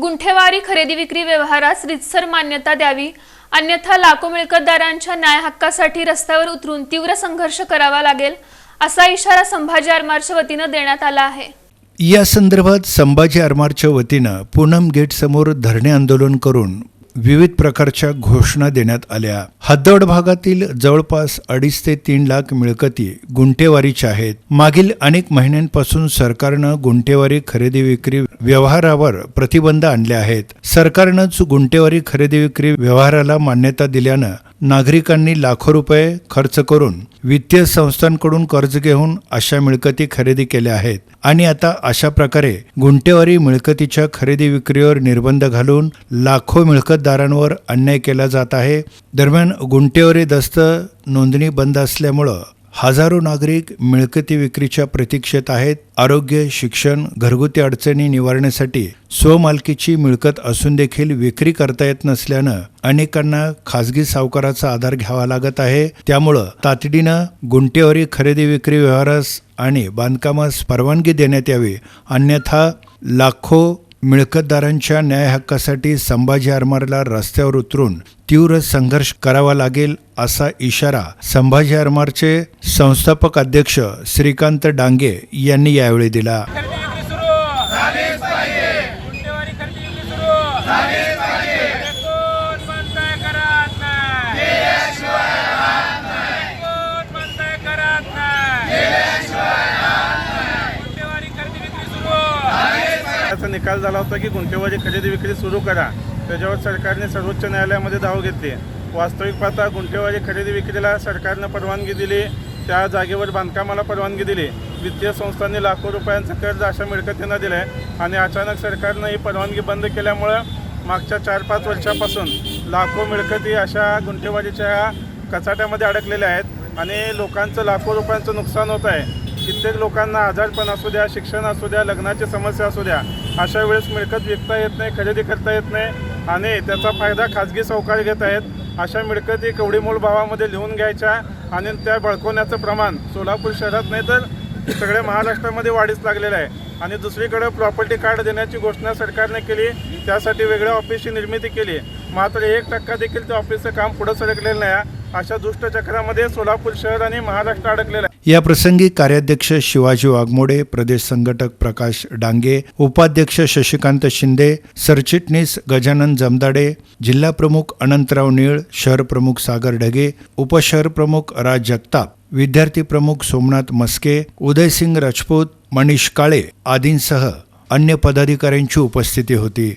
गुंठेवारी खरेदी विक्री व्यवहारास रितसर मान्यता द्यावी. अन्यथा लाखो मिळकतदारांच्या न्याय हक्कासाठी रस्त्यावर उतरून तीव्र संघर्ष करावा लागेल असा इशारा संभाजी आरमारच्या वतीनं देण्यात आला आहे. या संदर्भात संभाजी आरमारच्या वतीनं पूनम गेटसमोर धरणे आंदोलन करून विविध प्रकारच्या घोषणा देण्यात आल्या. हद्दवड भागातील जवळपास अडीच ते तीन लाख मिळकती गुंठेवारीच्या आहेत. मागील अनेक महिन्यांपासून सरकारनं गुंठेवारी खरेदी विक्री व्यवहारावर प्रतिबंध आणले आहेत. सरकारनंच गुंठेवारी खरेदी विक्री व्यवहाराला मान्यता दिल्यानं नागरिकांनी लाखो रुपये खर्च करून वित्तीय संस्थांकडून कर्ज घेऊन अशा मिळकती खरेदी केल्या आहेत. आणि आता अशा प्रकारे गुंटेवारी मिळकतीच्या खरेदी विक्रीवर निर्बंध घालून लाखो मिळकतदारांवर अन्याय केला जात आहे. दरम्यान गुंटेवारी दस्त नोंदणी बंद असल्यामुळं हजारो नागरिक मिळकती विक्रीच्या प्रतीक्षेत आहेत. आरोग्य शिक्षण घरगुती अडचणी निवारण्यासाठी स्वमालकीची मिळकत असून देखील विक्री करता येत नसल्यानं अनेकांना खासगी सावकाराचा आधार घ्यावा लागत आहे. त्यामुळं तातडीनं गुंटेवारी खरेदी विक्री व्यवहारास आणि बांधकामास परवानगी देण्यात यावी. अन्यथा लाखो मिळकतदारांच्या न्याय हक्कासाठी संभाजी आरमारला रस्त्यावर उतरून तीव्र संघर्ष करावा लागेल असा इशारा संभाजी आरमारचे संस्थापक अध्यक्ष श्रीकांत डांगे यांनी यावेळी दिला खरेदी विक्री सुरू झालीच पाहिजे गुंठेवारी खरेदी विक्री सुरू झालीच पाहिजे कोण म्हणताय करत नाही कोण म्हणताय करत नाही गुंठेवारी खरेदी विक्री सुरू याचा निकाल झाला होता की गुंठेवारी खरेदी विक्री सुरू करा. त्याच्यावर सरकारने सर्वोच्च न्यायालयामध्ये धाव घेतली. वास्तविक पाहता गुंठेवारी खरेदी विक्रीला सरकारनं परवानगी दिली. त्या जागेवर बांधकामाला परवानगी दिली. वित्तीय संस्थांनी लाखो रुपयांचं कर्ज अशा मिळकतींना दिलं आहे आणि अचानक सरकारनं ही परवानगी बंद केल्यामुळं मागच्या चार पाच वर्षापासून लाखो मिळकती अशा गुंठेवारीच्या कचाट्यामध्ये अडकलेल्या आहेत आणि लोकांचं लाखो रुपयांचं नुकसान होत आहे. कित्येक लोकांना आजारपण असू द्या शिक्षण असू द्या लग्नाची समस्या असू द्या अशा वेळेस मिळकत विकता येत नाही खरेदी करता येत नाही आणि त्याचा फायदा खाजगी सावकार घेत आहेत. अशा मिळकती कवडीमोल भावामध्ये लिहून घ्यायच्या आणि त्या बळकवण्याचं प्रमाण सोलापूर शहरात नाही तर सगळ्या महाराष्ट्रामध्ये वाढीस लागलेलं आहे. आणि दुसरीकडे प्रॉपर्टी कार्ड देण्याची घोषणा सरकारने केली त्यासाठी वेगळ्या ऑफिसची निर्मिती केली. मात्र एक टक्का देखील त्या ऑफिसचं काम पुढं सरकलेलं नाही. अशा दुष्टचक्रामध्ये सोलापूर शहर आणि महाराष्ट्र अडकलेलं आहे. या प्रसंगी कार्याध्यक्ष शिवाजी वाघमोडे प्रदेश संघटक प्रकाश डांगे उपाध्यक्ष शशिकांत शिंदे सरचिटणीस गजानन जमदाडे जिल्हा प्रमुख अनंतराव निळ शहर प्रमुख सागर ढगे उपशहर प्रमुख राज जगताप विद्यार्थी प्रमुख सोमनाथ मस्के उदयसिंग राजपूत मनीष काळे आदींसह अन्य पदाधिकाऱ्यांची उपस्थिती होती.